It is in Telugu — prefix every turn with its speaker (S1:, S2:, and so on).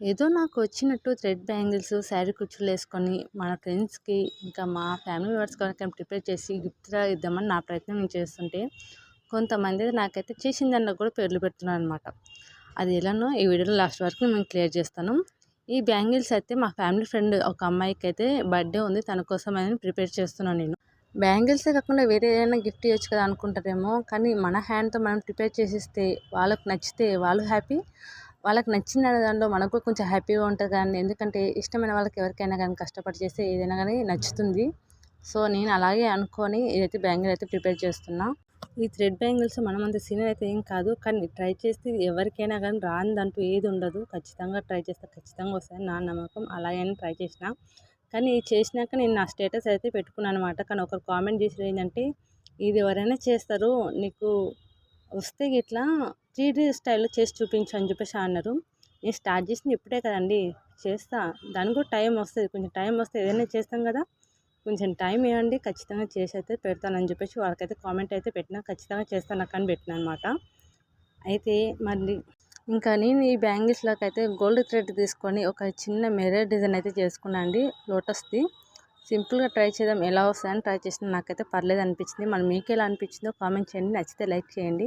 S1: ఏదో నాకు వచ్చినట్టు థ్రెడ్ బ్యాంగిల్స్ శారీ కుచ్చులు వేసుకొని మన ఫ్రెండ్స్కి ఇంకా మా ఫ్యామిలీ మెంబర్స్ కనుక ప్రిపేర్ చేసి గిఫ్ట్గా ఇద్దామని నా ప్రయత్నం నేను చేస్తుంటే కొంతమంది నాకైతే చేసిందన్న కూడా పేర్లు పెడుతున్నాను అనమాట అది ఎలానో ఈ వీడియోలో లాస్ట్ వరకు నేను క్లియర్ చేస్తాను. ఈ బ్యాంగిల్స్ అయితే మా ఫ్యామిలీ ఫ్రెండ్ ఒక అమ్మాయికి అయితే బర్త్డే ఉంది తన కోసం అని ప్రిపేర్ చేస్తున్నాను నేను. బ్యాంగిల్సే కాకుండా వేరే ఏదైనా గిఫ్ట్ ఇవ్వచ్చు కదా అనుకుంటారేమో కానీ మన హ్యాండ్తో మనం ప్రిపేర్ చేసిస్తే వాళ్ళకి నచ్చితే వాళ్ళు హ్యాపీ వాళ్ళకి నచ్చిన దాంట్లో మనకు కొంచెం హ్యాపీగా ఉంటుంది కానీ ఎందుకంటే ఇష్టమైన వాళ్ళకి ఎవరికైనా కానీ కష్టపడి చేస్తే ఏదైనా కానీ నచ్చుతుంది. సో నేను అలాగే అనుకొని ఇదైతే బ్యాంగిల్ అయితే ప్రిపేర్ చేస్తున్నా. ఈ థ్రెడ్ బ్యాంగిల్స్ మనం అంత సీనియర్ అయితే ఏం కాదు. కానీ ట్రై చేస్తే ఎవరికైనా కానీ రానిదంటూ ఏది ఉండదు. ఖచ్చితంగా ట్రై చేస్తే. ఖచ్చితంగా వస్తాయి నా నమ్మకం. అలాగే ట్రై చేసిన. కానీ చేసినాక నేను నా స్టేటస్ అయితే పెట్టుకున్నాను అనమాట కానీ ఒకరు కామెంట్ చేసి ఏంటంటే ఇది ఎవరైనా చేస్తారు. నీకు వస్తే ఇట్లా త్రీడీ స్టైల్లో చేసి చూపించు అని చెప్పేసి అన్నారు. నేను స్టార్ట్ చేసింది ఇప్పుడే కదండి చేస్తా. దానికి కూడా టైం వస్తుంది కొంచెం టైం వస్తే ఏదైనా చేస్తాం కదా కొంచెం టైం ఇవ్వండి ఖచ్చితంగా చేసి అయితే పెడతానని చెప్పేసి వాళ్ళకైతే కామెంట్ అయితే పెట్టినా ఖచ్చితంగా చేస్తాను నాకు అని పెట్టినా అనమాట అయితే మరి ఇంకా నేను ఈ బ్యాంగిల్స్లోకి అయితే గోల్డ్ థ్రెడ్ తీసుకొని ఒక చిన్న మెరేజ్ డిజైన్ అయితే చేసుకున్నాను అండి లోటస్ది. సింపుల్గా ట్రై చేద్దాం ఎలా వస్తుందని ట్రై చేసిన నాకైతే పర్లేదు అనిపించింది. మనం మీకు ఎలా అనిపించిందో కామెంట్ చేయండి నచ్చితే లైక్ చేయండి.